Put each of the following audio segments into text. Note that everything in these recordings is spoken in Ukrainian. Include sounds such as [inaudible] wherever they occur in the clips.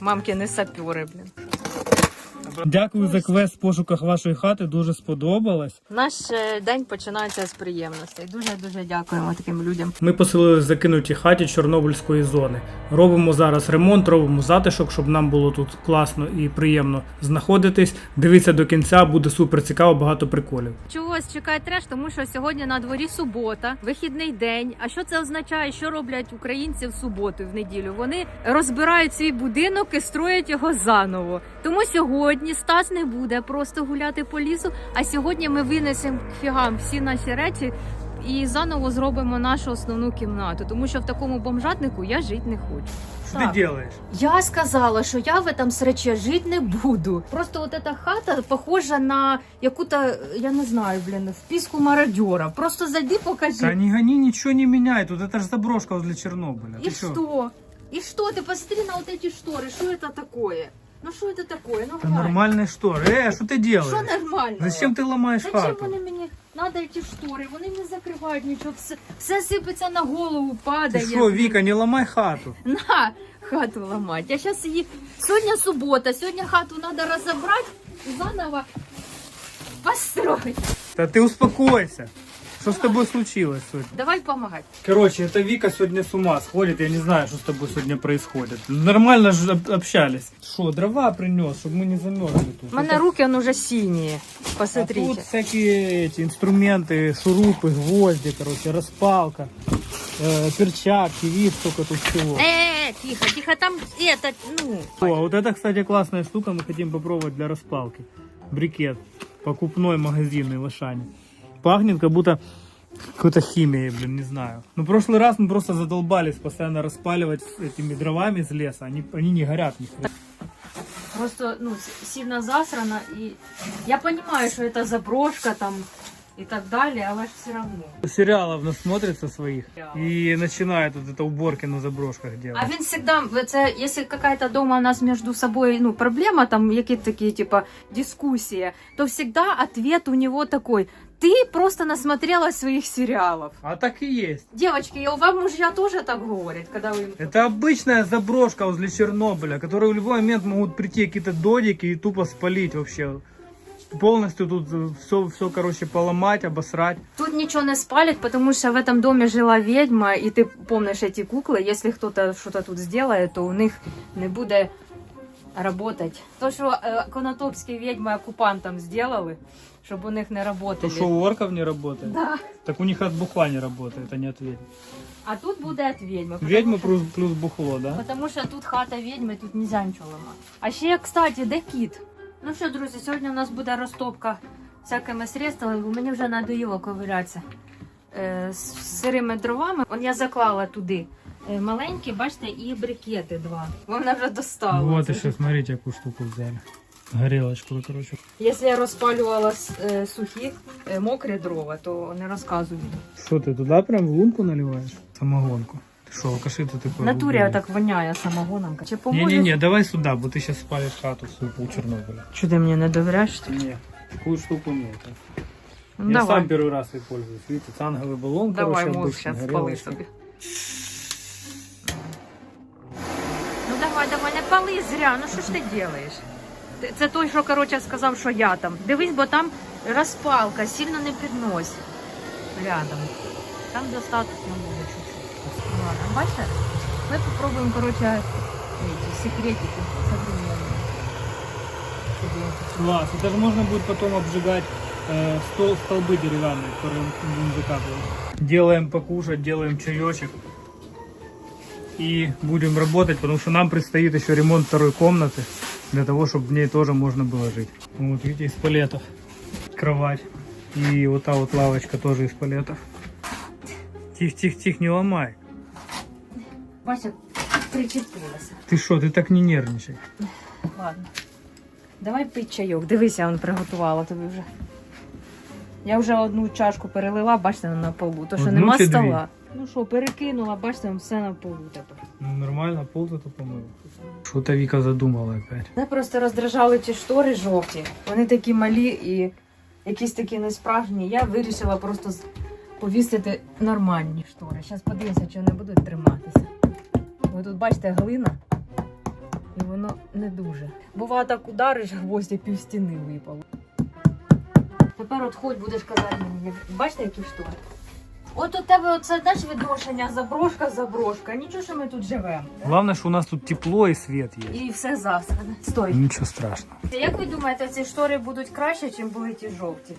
Мамкини сапюри, блін. Дякую за квест в пошуках вашої хати. Дуже сподобалось. Наш е, день починається з приємностей. Дуже дуже дякуємо таким людям. Ми поселилися в закинутій хаті Чорнобильської зони. Робимо зараз ремонт, робимо затишок, щоб нам було тут класно і приємно знаходитись. Дивіться до кінця, буде супер цікаво, багато приколів. Чого чекає треш? Тому що сьогодні на дворі субота, вихідний день. А що це означає? Що роблять українці в суботу, в неділю? Вони розбирають свій будинок і строять його заново. Тому сьогодні Стас не буде просто гуляти по лісу. А сьогодні ми винесемо к фігам всі наші речі. І заново зробимо нашу основну кімнату, тому що в такому бомжатнику я жити не хочу. Що Так. ти робиш? Я сказала, що я в этом сраче жить не буду. Просто вот эта хата похожа на яку-то, я не знаю, блін, вписку мародера. Просто зайди, покажи. Та не гони, нічого не міняй. Тут це ж заброшка возле Чорнобиля. И что? И что? Ты посмотри на вот эти шторы. Что это такое? Ну что это такое? Ну Це глянь. нормальні штори. Е, що ти Що робиш? нормально? Зачем ти ламаєш Зачем хату? вони мені? Надо ці штори, вони не закривають нічого, все, все сипеться на голову, падає. що, Віка, не ламай хату. На хату ламати. Я зараз її. Сьогодні субота, сьогодні хату треба розібрати і заново построить. Та ти успокойся. Що з тобою случилось сьогодні? Давай помогать. Короче, это Вика сегодня с ума сходит. Я не знаю, что с тобой сегодня происходит. Нормально же об- общались. Что, дрова принес, чтобы мы не замерзли тут. У мене Это- руки он уже сині. А Посмотрите. тут всякие эти инструменты, шурупы, гвозди, короче, распалка, э, перчатки, вид, сколько тут всего. Э, тихо, тихо, там это, ну. О, а вот это, кстати, классная штука, мы хотим попробовать для распалки. Брикет, покупной магазинный в Ашане. Пахнет как будто какой-то химией, блин, не знаю. Ну, в прошлый раз мы просто задолбались постоянно распаливать с этими дровами из леса. Они, они не горят ни хрена. Просто, ну, с- сильно засрано. И я понимаю, что это заброшка там и так далее, але ж все равно. Сериалов насмотрится своих и начинает вот это уборки на заброшках делать. А він всегда, це, якщо какая-то дома у нас между собой, ну, проблема, там, які такі, типа, дискуссия, то всегда ответ у него такой, ты просто насмотрелась своих сериалов. А так и есть. Девочки, я- вам мужья тоже так говорят, когда вы... Это обычная заброшка возле Чернобыля, которые в любой момент могут прийти какие-то додики и тупо спалить вообще. Полностью тут все, все, короче, поломать, обосрать. Тут ничего не спалит, потому что в этом доме жила ведьма, и ты помнишь эти куклы, если кто-то что-то тут сделает, то у них не буде работать. То, що е, конотопські ведьми окупантам сделали, щоб у них не То, что у орков не работает, Да. так у них от бухла не работает, а не от ведьм. А тут буде от ведьми. Ведьмы що- плюс, плюс бухло, да? Потому що тут хата відьми, тут нельзя нічого ламати. А ще, кстати, де кіт? Ну що, друзі, сьогодні у нас буде розтопка всякими средствами, бо мені вже надоїло ковирятися е, з сирими дровами. Он я заклала туди е, маленькі, бачите, і брикети два. Вона вже достала. Вот еще, смотрите, какую штуку взяли. Горелочку, короче. Якщо я розпалювала с- е, сухі, е, мокрі дрова, то не розказую. Что ты туда прям в лунку наливаешь? Самогонку. Ты что, алкаши ты такой? В натурі так воняє самогоном. Чи поможе? Не-не-не, давай сюда, бо ты сейчас спалишь хату свою пол Чернобыля. Що ти мені не довіряєш? Нет, такую штуку нет. Ну, Я давай. сам первый раз ей пользуюсь. Видите, цанговый баллон, Давай короче, мозг обычный, сейчас спали горелочка. собі. Ну давай, давай, не пали зря. Ну що ж ти робиш? Це той, що коротше сказав, що я там. Дивись, бо там розпалка, сильно не піднось. Рядом. Там достатньо буде чуть-чуть. Ну, Ладно, бачите? Ми попробуємо, коротше, эти секретики современные. Чтобы- Класс, это же можно будет потом обжигать э, стол, столбы деревянные, которые мы будем закапывать. Делаем покушать, делаем чаечек. И будем работать, потому что нам предстоит еще ремонт второй комнаты, для того, чтобы в ней тоже можно было жить. Вот видите, из палетов кровать. И вот та вот лавочка тоже из палетов. Тихо, тихо, тихо, не ломай. Бачите, причепилася. Ты что, ты так не нервничай. Ладно. Давай пить чайок. Дивися, я он приготувала тобі вже. Я вже одну чашку перелила, бачите, на полу. То що Одну нема чи дві? Ну що, перекинула, бачите, все на полу тепер. Ну, нормально, пол зато помыл. Что-то Вика задумала опять. Мене просто роздражали ті штори жовті. Вони такі малі і якісь такі несправжні. Я вирішила просто повісити нормальні штори. Зараз подивимося, чи вони будуть триматися. Ви тут бачите глина, і воно Не дуже. Бува так удариш, гвоздя пів стіни випало. Тепер от хоч будеш казати мені, бачите, які штуки? От у тебе оце теж відношення заброшка, заброшка. Нічого, що ми тут живемо. Главное, что у нас тут тепло и свет есть. І все засране. Стой. Ничего страшного. Як ви думаєте, ці штори будуть краще, ніж були ті жовті?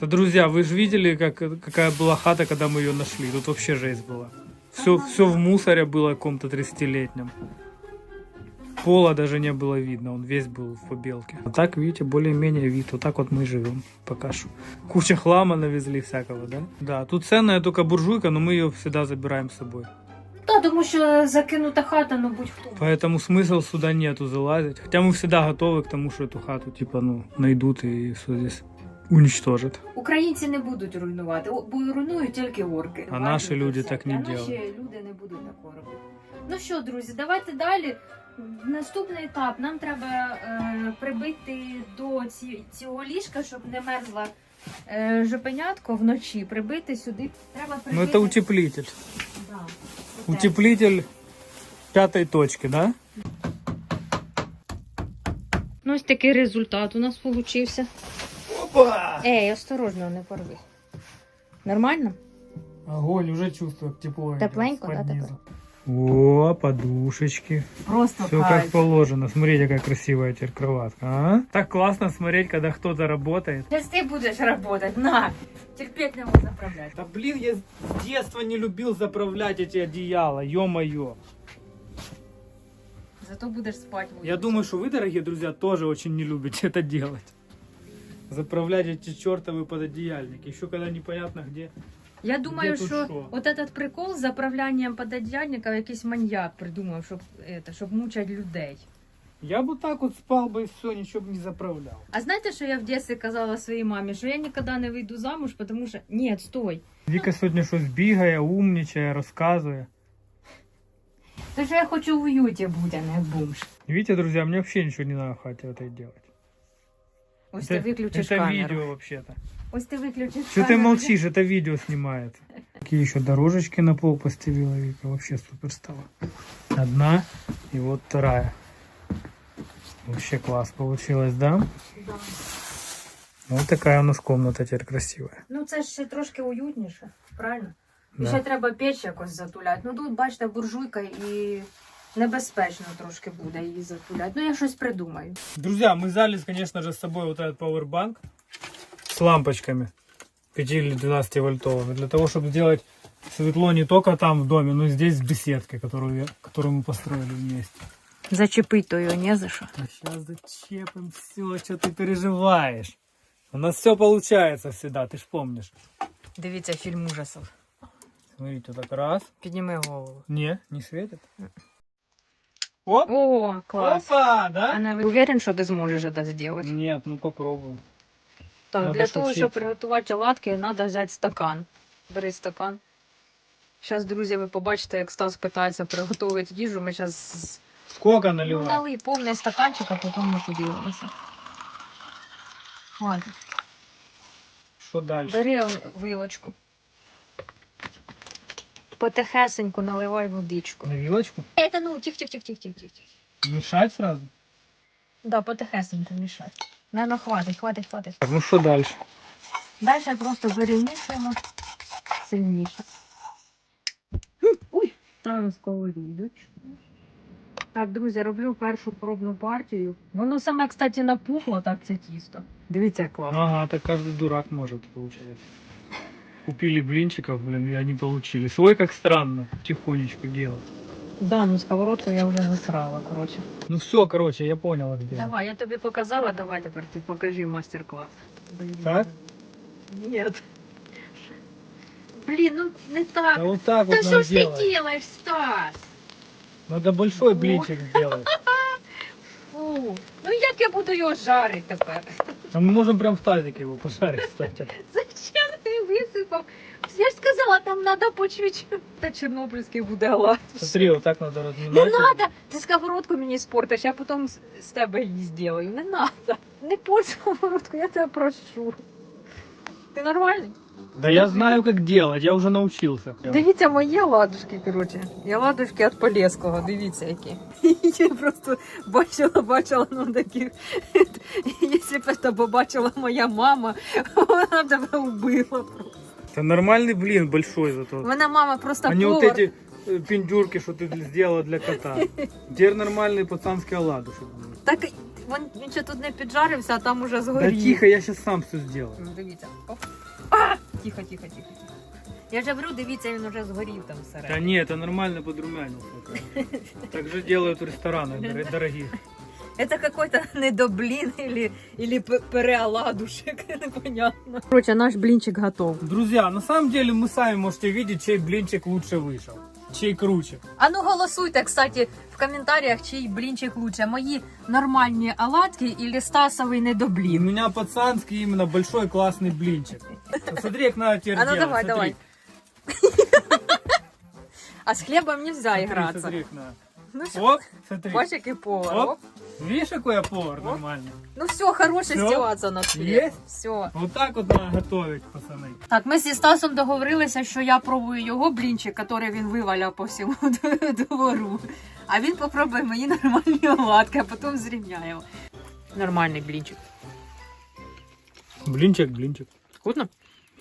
Да, друзья, вы же видели, как, какая была хата, когда мы ее нашли? Тут вообще жесть была. Все, Ага. все в мусоре было каком-то 30-летнем. Пола даже не было видно, он весь был в побелке. А так, видите, более-менее вид. Вот так вот мы живем пока что. Куча хлама навезли всякого, да? Да, тут ценная только буржуйка, но мы ее всегда забираем с собой. Та, тому що закинута хата, ну будь-хто. Поэтому смысл сюда нету залазить. Хотя мы всегда готовы к тому, что эту хату типа, ну, найдут и все здесь уничтожат. Українці не будуть руйнувати, о, бо руйнують тільки орки. А наші Бачите, люди все. так не а наші делають. люди не будуть такого робити. Ну що, друзі, давайте далі. Наступний етап. Нам треба е, прибити до ці, цього ліжка, щоб не мерзла е, жопенятко вночі. Прибити сюди. Треба Ну, прибити. это утеплитель. Да, отак. Утеплитель пятой точки, да? Ну, ось такий результат у нас получився. Опа! Ей, осторожно, не порви. Нормально? Огонь, уже чувствую, тепло. Тепленько, да. О, подушечки. Просто Все как положено. Смотрите, какая красивая теперь кроватка. А? Так классно смотреть, когда кто-то работает. Сейчас ты будешь работать, на! Терпеть не можу заправляти. Да блин, я с детства не любил заправлять эти одеяла, ё-моё. Зато будеш спати. Я думаю, что вы, дорогие друзья, тоже очень не любите это делать. Заправлять эти чертовы пододеяльники. Еще когда непонятно где. Я думаю, Де тут що що? от этот прикол з заправлянням пододяльника якийсь маньяк придумав, щоб, это, щоб мучать людей. Я бы так вот спал бы и все, ничего бы не заправлял. А знаєте, що я в дитинстві казала своїй мамі? Що я ніколи не вийду замуж, тому що. Ні, стой. Віка сьогодні щось бігає, умнічає, розказує. То що я хочу в уюті бути, а не як бомж. Видите, друзья, мне вообще ничего не надо в хате этой делать. Ось ти виключиш это камеру. видео вообще-то. Ось ти виключиш Что ты камеру. молчишь, это видео снимается. Какие еще дорожечки на пол постелила Вика, вообще супер стало. Одна и вот вторая. Вообще класс получилось, да? Да. Вот такая у нас комната теперь красивая. Ну це ж ще трошки уютніше, правильно? І Да. ще треба печ якось затуляти. Ну тут, бачите, буржуйка і небезпечно трошки буде її затуляти. Ну я щось придумаю. Друзья, мы взяли, конечно же, с собой вот этот пауэрбанк с лампочками 5 или 12 вольтовыми, для того, чтобы сделать светло не только там в доме, но и здесь в беседке, которую, я- которую мы построили вместе. Зачепить то його не за що. А сейчас зачепим все, что ты переживаешь. У нас все получается всегда, ты ж помнишь. Дивіться фільм ужасів. Смотрите, так раз. Підніми голову. Не, не светит. Оп! О, клас. Опа, да? А не уверен, що ти зможеш це зробити? Нет, ну попробуй. Так, для того, щоб приготувати оладки, треба взяти стакан. Бери стакан. Зараз, друзі, ви побачите, як Стас питається приготувати їжу. Ми зараз Сколько ну, налий повний стаканчик, а потім ми поділимося. Хватить. Что дальше? Бери вилочку. Потихесеньку наливай водичку. На вилочку? Это ну, тих, тих, тих, тих, тих, тих. Мешать сразу? Да, потихесеньку мішай. Наверно, хватить, хватить, хватить. Так, ну что дальше? Далі просто перемішуємо сильніше. Ой, ставимо сковорідочку. Так, друзі, роблю першу пробну партію. Воно саме, кстати, напухло, так це тісто. Дивіться, як класно. Ага, так каждый дурак может, получается. Купили блинчиков, блин, и они получились. Ой, как странно, тихонечко делать. Да, ну сковородку я вже засрала, коротше. Ну все, короче, я понял, где. Давай, я тобі показала, давай тепер ти покажи мастер-класс. Так? Нет. Блін, ну не так. Да вот так Та вот надо ж делать. делаешь, Стас? Надо большой блинчик сделать. [laughs] Фу. Ну як я буду його жарити тепер? А мы можем прям в тазике его пожарить, кстати. [laughs] Зачем ти висипав? Я ж сказала, там треба по чуть-чуть. Та чорнобильський буде глад. Смотри, вот так надо Не разминать. треба! Ти сковородку мені спортиш, я потім з, з тебе її зроблю. Не треба. Не порть сковородку, я тебе прошу. Ти нормальний? Да я знаю, как делать, я уже научился. Дивіться мої ладушки, коротше. Я ладушки від Полєского, дивіться які. [laughs] Я просто бачила, бачила, ну таких. Якщо б це побачила моя мама, [laughs] вона тебе вбила просто. Это нормальный блин, большой зато. Мене мама просто А не вот повар. эти э, пиндюрки, что ты сделала для кота. Теперь нормальный пацанский оладушек. будет. Так він, він ще тут не піджарився, а там уже Да згорів. тихо, я сейчас сам все сделаю. Ну, Дивіться. Оп. А! Тихо, тихо, тихо. Я ж говорю, дивіться, він уже згорів там Да всередині. не, это нормально подрумянился. Так же делают в ресторанах дор- дорогих. Это какой-то [laughs] недоблін или, или п- переоладушек, непонятно. [laughs] Короче, наш блинчик готов. Друзья, на самом деле мы сами можете видеть, чей блинчик лучше вышел. Чей круче. А ну голосуйте, кстати, в коментарях, чий блінчик лучше. Мої нормальні оладки или Стасовий И у недоблін. меня пацанский именно большой классный блинчик. Смотри, как надо теперь А ну делать, давай, смотри. давай. [laughs] А з хлібом нельзя Смотри, гратися. смотри, как надо. Ну все, Оп, смотри. бач, який повар. Оп. Оп. Видишь, какой я повар нормальный? Ну все, хороше Всё? здіватися над хліб. Есть? Все. Вот так вот надо готовить, пацаны. Так, ми зі Стасом договорилися, що я пробую його блінчик, який він виваляв по всьому [laughs] двору. А він попробує мої нормальні оладки, а потім зрівняє. Нормальний блінчик. Блинчик, блинчик. Вкусно?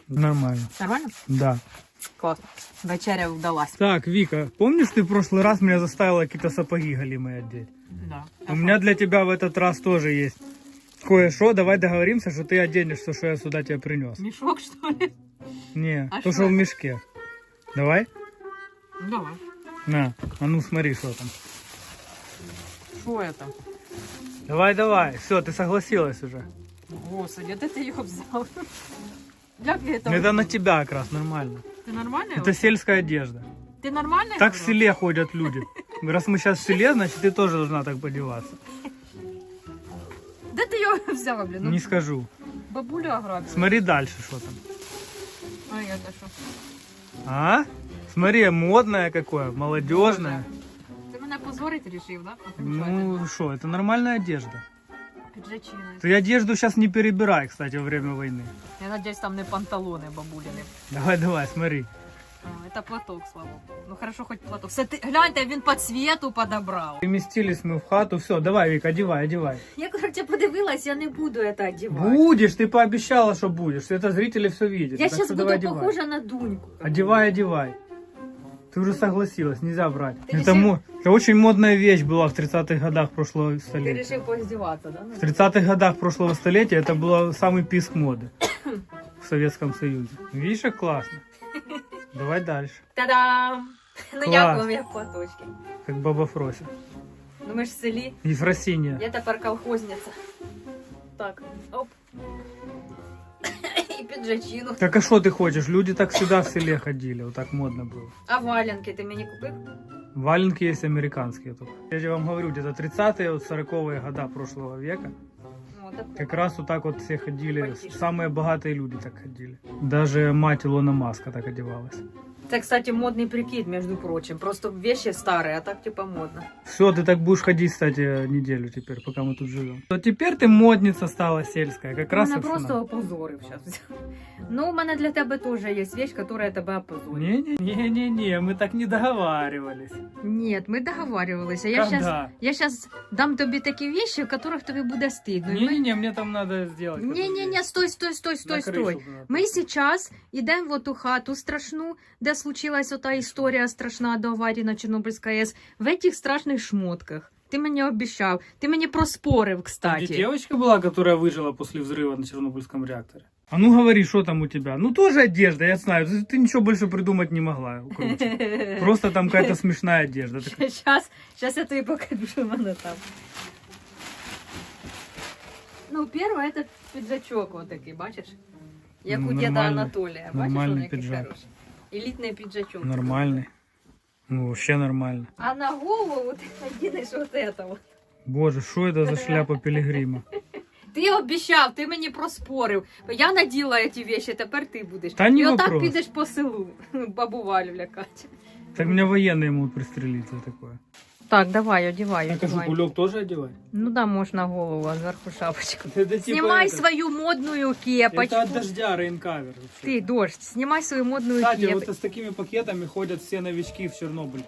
Нормально. Нормально? Да. Класно. Вечеря вдалась. Так, Вика, помнишь, ты в прошлый раз меня заставила какие-то сапоги голимые одеть? Да. У меня для тебя в этот раз тоже есть кое-что. Давай договоримся, что ты оденешь все, что я сюда тебе принес. Мішок, що ли? Не, А то, шо что в это? мешке. Давай? Давай. На, а ну смотри, что там. Що це? Давай, давай. Все, ты согласилась уже. Господи, ти його взяв? Як я це? Это на тебя как раз нормально. Ти нормально? Это сельская одежда. Ти нормально? Так в селе ходят люди. Раз мы сейчас в селе, значит ты тоже должна так подеваться. Де ти його [laughs] взяв, блін? Ну, Не скажу. Бабуля ограбила. Смотри дальше, что там. А я то що? А? Смотри, модное какое, молодежное. Ти мене позорити рішив, да? Ну что, это нормальная одежда. Піджачини. Ты одежду сейчас не перебирай, кстати, во время войны. Я надіюсь, там не панталони бабуліни. Давай, давай, смотри. А, це платок, слава Богу. Ну хорошо, хоч платок. Все, ти, гляньте, він по цвету подобрав. Переместились мы в хату. Все, давай, Вика, одевай, одевай. Я, короче, подивилась, я не буду это одевать. Будешь, ты пообещала, что будешь. Это зрители все видят. Я так сейчас что буду давай одевай. похожа на Дуньку. Одевай, одевай. Ты уже согласилась, нельзя брать. Ты это, решил- мо- это очень модная вещь была в 30-х годах прошлого Ти столетия. вирішив поздіватися, да? В 30-х годах прошлого столетия это был самый писк моды в Советском Союзе. Видишь, как классно? Давай дальше. Та-дам! Ну Клас. як вам як платочки? Как Баба Фрося. Ну ми ж в селі. Ефросинья. Я тепер колхозниця. Так, оп. І піджачину. Так а что ты хочешь? Люди так всегда в селе ходили, вот так модно было. А валенки ти мені купив? Валенки есть американские только. Я же вам говорю, где-то 30-е, вот 40-е года прошлого века. О, так. Как раз вот так вот все ходили, Потише. самые богатые люди так ходили. Даже мать Илона Маска так одевалась. Це, кстати, модний прикид, між прочим. Просто вещи старые, а так типа модно. Все, ты так будешь ходить, кстати, неделю теперь, пока мы тут живем. То теперь ты модница стала сельская, как раз мене вот просто что опозорив зараз. Ну, у мене для тебе теж є вещь, яка тебе надо. опозорить. Не-не-не, мы так не договаривались. Ні, ми договарювалися. Я щас, Когда? я щас дам тобі такі вещи, в яких тобі буде стидно. І ми- Не-не-не, мне там надо сделать. Не-не-не, стой, стой, стой, стой, На крышу стой. надо. Ми зараз йдемо в ту хату страшну, де случилась ота історія страшна до аварії на Чорнобильській АЕС, в этих страшних шмотках. Ти мені обіцяв, ти мені проспорив, Где кстати. девочка была, которая выжила после взрыва на Чернобыльском реакторе? А ну говори, что там у тебя? Ну тоже одежда, я знаю. Ты ты ничего больше придумать не могла. круче. [laughs] Просто там какая-то смешная одежда. Так- Сейчас, [laughs] сейчас я тобі покажу, що в мене там. Ну, перше, це піджачок вот такий, бачиш? Як Ну, у діда нормальний. Анатолія. Бачиш, Нормальний він який піджак. хороший. Елітний піджачок. Нормальный. Ну, вообще нормально. А на голову ти надінеш вот это вот. Боже, что это за шляпа пилигрима? Ти обіцяв, ти мені проспорив. Я наділа ці вещи, тепер ти будеш. Та ні І отак вопрос. підеш по селу. Бабу Валю лякати. Так меня военные могут пристрелить за такое. Так, давай, одівай, Так, а что, одівай. кулек тоже одевать? Ну да, можна голову, а зверху шапочку. Это типа Знімай это- свою модную Это от кепочку. дождя рейнкавер. вообще. Ти, дождь, знімай свою модную Кстати, кепочку. вот с такими пакетами ходят все новички в Чернобыль.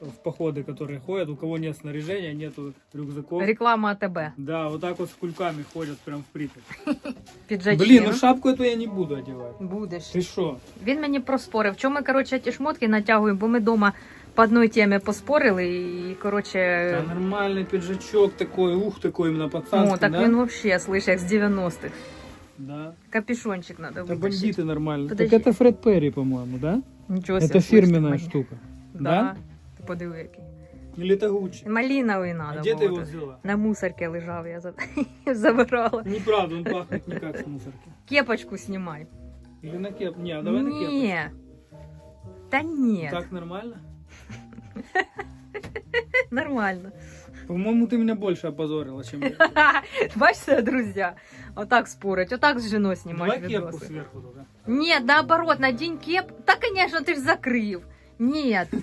В походы, которые ходят, у кого нет снаряжения, нету рюкзаков. Реклама АТБ. Да, вот так вот с кульками ходят прям в Припять. Піджачки. [laughs] Блин, ну? ну шапку эту я не буду одевать. Будеш. Ты что? Він мені проспорив. Чому ми, коротше, ті шмотки натягуємо, бо ми вдома по одній темі поспорили і, коротше. Да, нормальный пиджачок такой, ух, такой именно пацанский, О, так да? він взагалі, слышь, як з 90-х. Да. Капюшончик надо Это вытащить. бандиты нормально. Подожди. Так это Фред Перри, по-моему, да? Нічого себе, Это слышь, фирменная мої. штука. Да. Ти подиви, який. Или это Гуччи? Малиновий А надо где ты було. его взяла? На мусорці лежав, я за- [laughs] забирала. Неправда, он пахнет не как с мусорки. Кепочку знімай. Или на кеп? Не, а давай на кеп. Ні. Та ні, Так нормально? нормально. По-моему, ты меня больше опозорила, чем я. [laughs] Бачите, друзі, отак спорить, отак з жіною знімають Давай кепку відоси. сверху туда. Ні, наоборот, надінь кеп. Та, звісно, ти ж закрив. Ні. [laughs]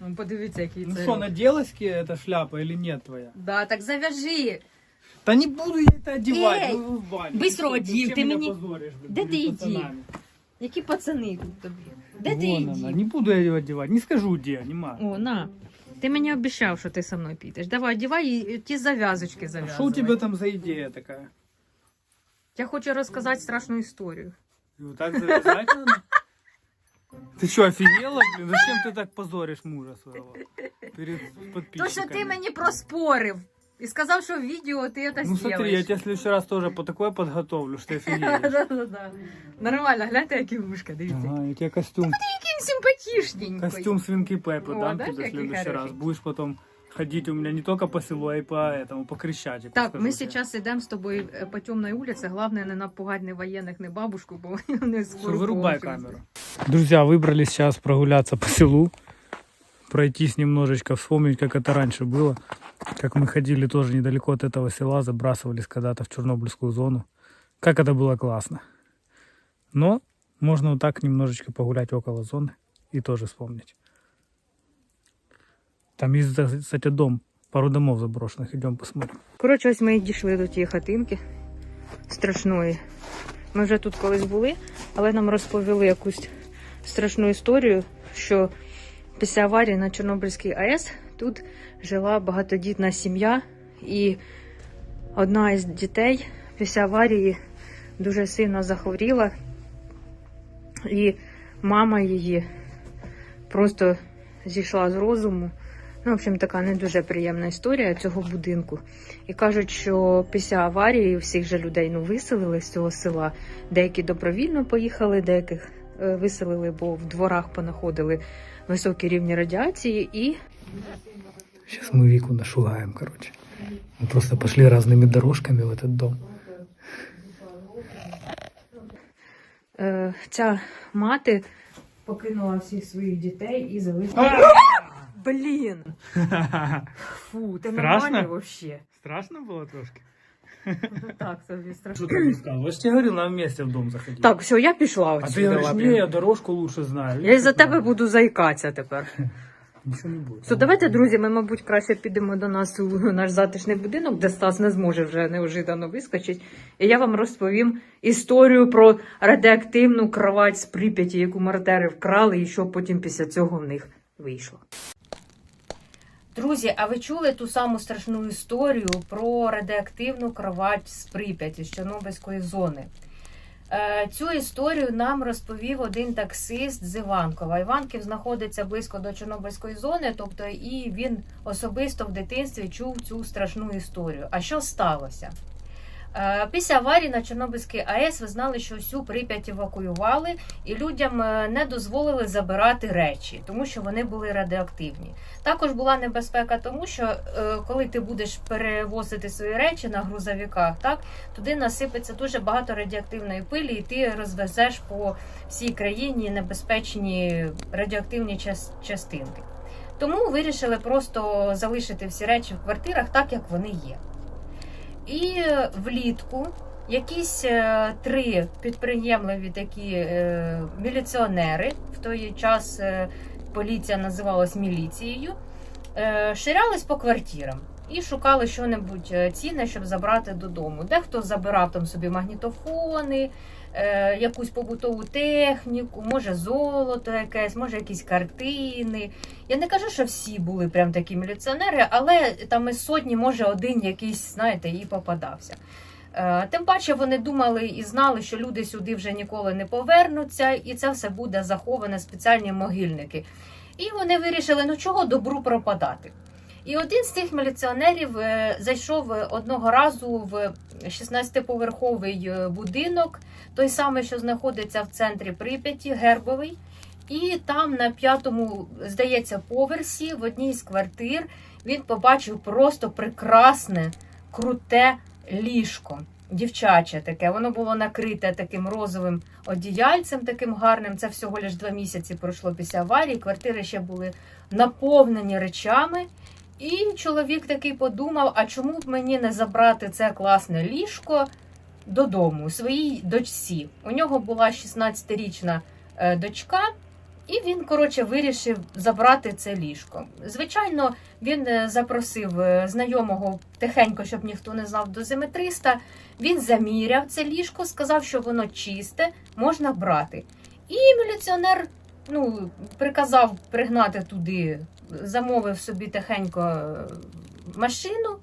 Ну, подивіться, який Ну це. что, наделась ке- эта шляпа или нет твоя? Да, так завяжи. Да не буду я это одевать, Эй, ну, в бане. быстро Ты что, одень, зачем ты меня мне- позоришь, блин, Да перед ты иди. пацанами? Які пацани тут тобі? Де ти Вон йди? она, Не буду я ее одевать, не скажу где, нема. О, на. Ти мені обіцяв, що ти со мною підеш. Давай, одівай і ті зав'язочки А зав'язуй. что у тебя там за идея такая? Я хочу розказати страшну історію. И Вот так завязать надо? Ты что, офигела, блин? Зачем ты так позоришь мужа своего? Перед То, подписчиками. що ти мені проспорив. І сказав, що в відео ти це Ну смотри, я тебя в следующий раз тоже по такой подготовлю, что ты [laughs] офигеешь. Да-да-да. Нормально, гляньте, які вушка, дивіться. Ага, я тебе костюм, Яким симпатичненький. костюм свинки Пеппы О, дам да, тебе в какие следующий раз. хорошие. Будешь потом ходить у меня не только по селу, а и по этому, по Крещатику. Так, скажу ми тебе. зараз йдемо з тобою е, по темній вулиці. Головне не напугати ні воєнних, ні бабушку, бо [laughs] вони Всё, скоро вырубай повністю. камеру. Друзья, выбрали сейчас прогуляться по селу, пройтись немножечко, вспомнить, как это раньше было. Как мы ходили тоже недалеко от этого села, забрасывались когда-то в Чернобыльскую зону. Как это было классно. Но можно вот так немножечко погулять около зоны и тоже вспомнить. Там есть, кстати, дом, пару домов заброшенных. Идем посмотрим. Коротше, ось ми і дійшли до тієї хатинки страшної. Ми вже тут колись були, але нам розповіли якусь страшну історію, що після аварії на Чорнобильській АЕС тут жила багатодітна сім'я, і одна із дітей після аварії дуже сильно захворіла, і мама її просто зійшла з розуму. Ну, в общем, така не дуже приємна історія цього будинку. І кажуть, що після аварії всіх же людей ну, виселили з цього села. Деякі добровільно поїхали, деяких е, виселили, бо в дворах понаходили високі рівні радіації. І Сейчас мы Вику нашугаем, короче. Мы просто пошли разными дорожками в этот дом. е, ця мати покинула всіх своїх дітей і залишила. Блін! [laughs] Фу, ти Страшно? нормальний взагалі. Страшно было трошки? [laughs] Так, собі страшно. Что ты рассказывал? Я же тебе говорил, нам вместе в дом заходить. Так, все, я пішла. А ты отсюда, говоришь, блін. не, я дорожку лучше знаю. Я із-за тебе буду заїкатися тепер. [laughs] Ничего не будет. Все, давайте, друзі, ми, мабуть, краще підемо до нас у наш затишний будинок, де Стас не зможе вже неожиданно вискочити. І я вам розповім історію про радіоактивну кровать з Прип'яті, яку мартери вкрали, і що потім після цього в них вийшло. Друзі, а ви чули ту саму страшну історію про радіоактивну кровать з Прип'яті, з Чорнобильської зони? Е, Цю історію нам розповів один таксист з Іванкова. Іванків знаходиться близько до Чорнобильської зони, тобто і він особисто в дитинстві чув цю страшну історію. А що сталося? Е, Після аварії на Чорнобильській АЕС ви знали, що всю Прип'ять евакуювали і людям е, не дозволили забирати речі, тому що вони були радіоактивні. Також була небезпека, тому що е, коли ти будеш перевозити свої речі на грузовиках, так туди насипеться дуже багато радіоактивної пилі, і ти розвезеш по всій країні небезпечні радіоактивні частинки. Тому вирішили просто залишити всі речі в квартирах так, як вони є. І влітку якісь е, три підприємливі такі е, міліціонери, в той час е, поліція називалась міліцією, ширялись по квартирам і шукали що-небудь цінне, щоб забрати додому. Дехто забирав там собі магнітофони, е, якусь побутову техніку, може золото якесь, може якісь картини. Я не кажу, що всі були прям такі міліціонери, але там із сотні, може, один якийсь, знаєте, і попадався. Е, Тим паче вони думали і знали, що люди сюди вже ніколи не повернуться, і це все буде заховане спеціальні могильники. І вони вирішили, ну чого добру пропадати. І один з цих міліціонерів е, зайшов е, одного разу в 16-поверховий е, будинок, той самий, що знаходиться в центрі Прип'яті, Гербовий. І там на п'ятому, здається, поверсі в одній з квартир він побачив просто прекрасне, круте ліжко. Дівчаче таке, воно було накрите таким розовим одіяльцем, таким гарним. Це всього лиш два місяці пройшло після аварії. Квартири ще були наповнені речами. І чоловік такий подумав: а чому б мені не забрати це класне ліжко додому своїй дочці? У нього була 16-річна е, дочка, і він, коротше, вирішив забрати це ліжко. Звичайно, він е, запросив е, знайомого тихенько, щоб ніхто не знав дозиметриста. Він заміряв це ліжко, сказав, що воно чисте, можна брати. І міліціонер ну, приказав пригнати туди, замовив собі тихенько е, машину,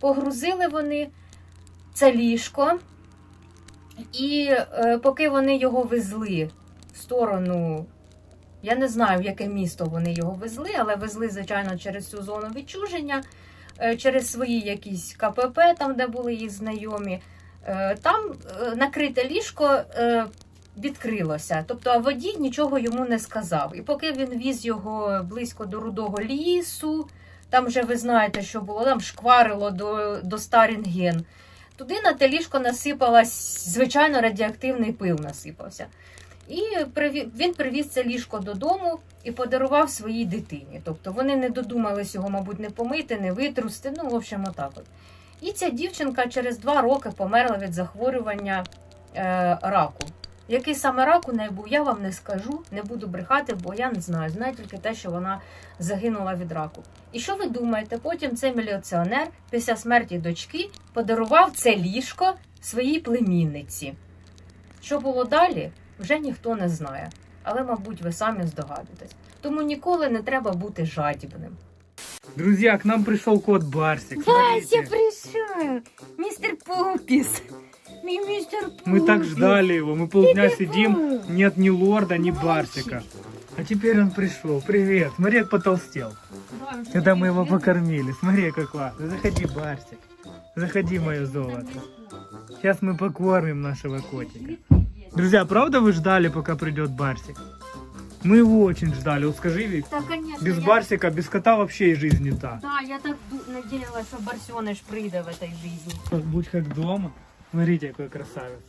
погрузили вони це ліжко. І е, поки вони його везли в сторону, я не знаю, в яке місто вони його везли, але везли, звичайно, через цю зону відчуження, е, через свої якісь КПП, там, де були їх знайомі. Там накрите ліжко відкрилося. Тобто водій нічого йому не сказав. І поки він віз його близько до рудого лісу, там вже ви знаєте, що було, там шкварило до, до Старінген. Туди на те ліжко насипалась, звичайно, радіоактивний пил насипався. І він привіз це ліжко додому і подарував своїй дитині. Тобто вони не додумались його, мабуть, не помити, не витрусти. Ну, в общем, отак от. І ця дівчинка через два роки померла від захворювання е, раку. Який саме рак у неї був, я вам не скажу, не буду брехати, бо я не знаю. Знаю тільки те, що вона загинула від раку. І що ви думаєте? Потім цей міліціонер після смерті дочки подарував це ліжко своїй племінниці. Що було далі, вже ніхто не знає. Але, мабуть, ви самі здогадуєтесь. Тому ніколи не треба бути жадібним. Друзья, к нам пришел кот Барсик. Смотрите. прийшов! Містер Попіс! Мій містер Попіс! Мы так ждали его. Мы полдня сидим. Нет ни лорда, ни Барсика. А теперь он пришел. Привет. Смотри, как потолстел. Когда мы его покормили. Смотри, как классно. Заходи, Барсик. Заходи, мое золото. Сейчас мы покормим нашего котика. Друзья, правда вы ждали, пока придет Барсик? Мы его очень ждали. Вот скажи, Вик, Та, конечно, без я... Барсика, без кота вообще и жизнь не та. Да, я так ду- надеялась, що Барсёныш прийде в этой жизни. Будь как дома. Смотрите, какой красавец.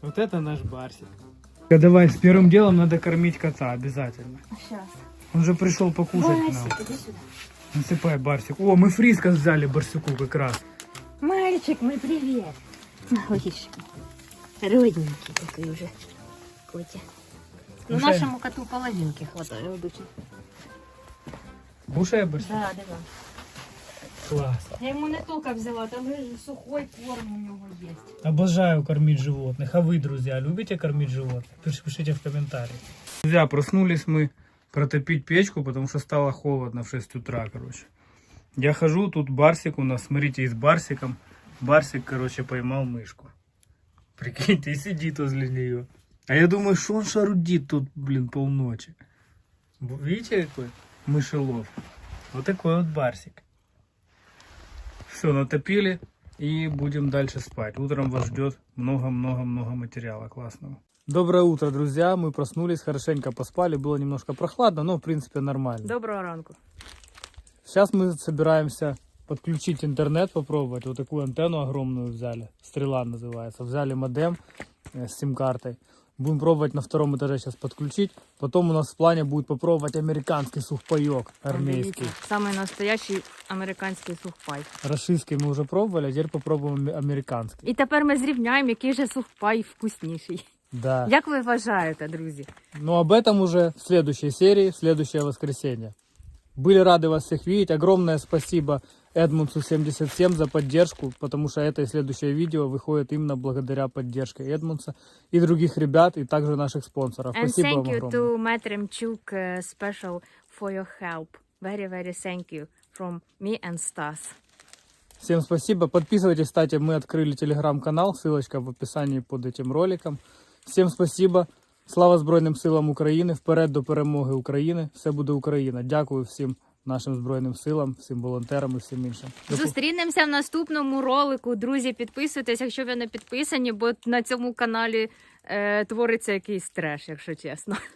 Вот это наш Барсик. Давай, с первым делом надо кормить кота, обязательно. Сейчас. Он же пришел покушать к нам. иди сюда. Насыпай, Барсик. О, мы фрискас взяли Барсику как раз. Мальчик мой, привет. Малышка. Родненький такой уже. Котя. Ну, Кушай. нашему коту половинки хватает. Кушай, Барсик. Да, да, да. Класс. Я ему не только взяла, там сухой корм у него есть. Обожаю кормить животных. А вы, друзья, любите кормить животных? Пиш- Пишите в комментариях. Друзья, проснулись мы протопить печку, потому что стало холодно в 6 утра, короче. Я хожу, тут Барсик у нас, смотрите, и с Барсиком. Барсик, короче, поймал мышку. Прикиньте, и сидит возле нее. А я думаю, что он шарудит тут, блин, полночи. Видите, какой мышелов? Вот такой вот Барсик. Все, натопили и будем дальше спать. Утром вас ждет много-много-много материала классного. Доброе утро, друзья. Мы проснулись, хорошенько поспали. Было немножко прохладно, но в принципе нормально. Доброго ранку. Сейчас мы собираемся подключить интернет, попробовать. Вот такую антенну огромную взяли. Стрела называется. Взяли модем э, с сим-картой. Будем пробовать на втором этаже сейчас подключить. Потом у нас в плане будет попробовать американский сухпайок армейский. Самый настоящий американський сухпай. Российский мы уже пробовали, а теперь попробуем американский. І тепер ми зрівняємо, який же сухпай вкусніший. Да. Як ви вважаєте, друзі? Но об этом уже в следующей серии, в следующее воскресенье. Были рады вас всех видеть. Огромное спасибо Эдмунсу 77 за поддержку, потому что это и следующее видео выходит именно благодаря поддержке Эдмунса и других ребят, и также наших спонсоров. And спасибо thank вам you огромное. to Matrimchuk uh, special for your help. Very, very thank you from me and Stas. Всем спасибо. Подписывайтесь, кстати, мы открыли телеграм-канал, ссылочка в описании под этим роликом. Всем спасибо. Слава Збройним силам України. Вперед до перемоги України. Все буде Україна. Дякую всім нашим Збройним силам, всім волонтерам і всім іншим. Зустрінемося в наступному ролику. Друзі, підписуйтесь, якщо ви не підписані, бо на цьому каналі е, твориться якийсь треш, якщо чесно.